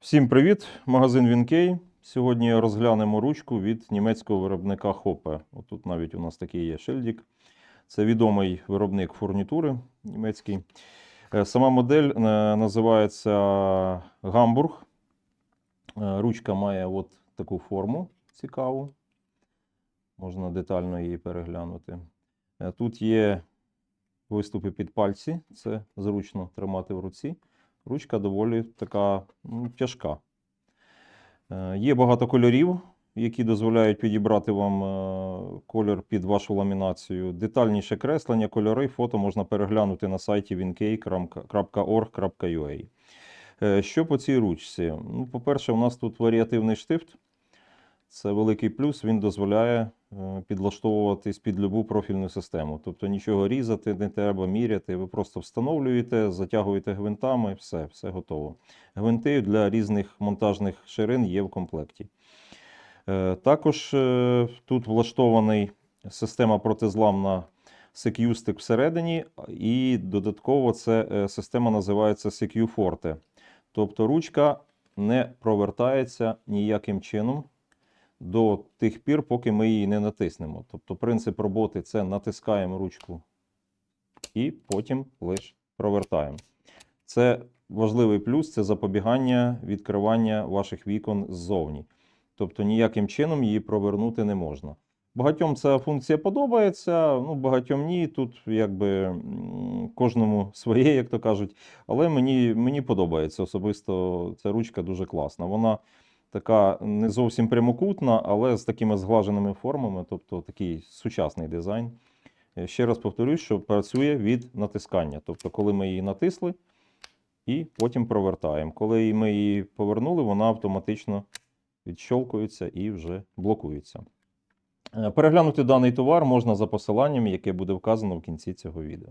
Всім привіт! Магазин Вінкей. Сьогодні розглянемо ручку від німецького виробника Hoppe. Отут навіть у нас такий є шильдик. Це відомий виробник фурнітури німецький. Е, Сама модель е, називається Гамбург. Е, Ручка має от таку форму цікаву. Можна детально її переглянути. Тут є виступи під пальці, це зручно тримати в руці. Ручка доволі така ну, тяжка. Е, Є багато кольорів, які дозволяють підібрати вам кольор колір під вашу ламінацію. Детальніше креслення, кольори, фото можна переглянути на сайті winkey.org.ua. Е, Що по цій ручці? Ну, по-перше, у нас тут варіативний штифт. Це великий плюс, він дозволяє е, підлаштовуватись під любу профільну систему. Тобто нічого різати не треба, міряти. Ви просто встановлюєте, затягуєте гвинтами, все, все готово. Гвинти для різних монтажних ширин є в комплекті. Е, Також е, тут влаштований система протизламна Secure-Stick всередині, і додатково це система називається Secure Forte. Тобто ручка не провертається ніяким чином до тих пір, поки ми її не натиснемо. Тобто принцип роботи це натискаємо ручку і потім лише провертаємо. Це важливий плюс це запобігання відкривання ваших вікон ззовні. Тобто ніяким чином її провернути не можна. Багатьом ця функція подобається, ну багатьом ні. Тут якби кожному своє, як то кажуть. Але мені, мені подобається особисто ця ручка дуже класна. Вона така не зовсім прямокутна, але з такими зглаженими формами, тобто такий сучасний дизайн. Е, Ще раз повторюсь, що працює від натискання. Тобто, коли ми її натисли і потім провертаємо. Коли ми її повернули, вона автоматично відщолкується і вже блокується. Е, Переглянути даний товар можна за посиланням, яке буде вказано в кінці цього відео.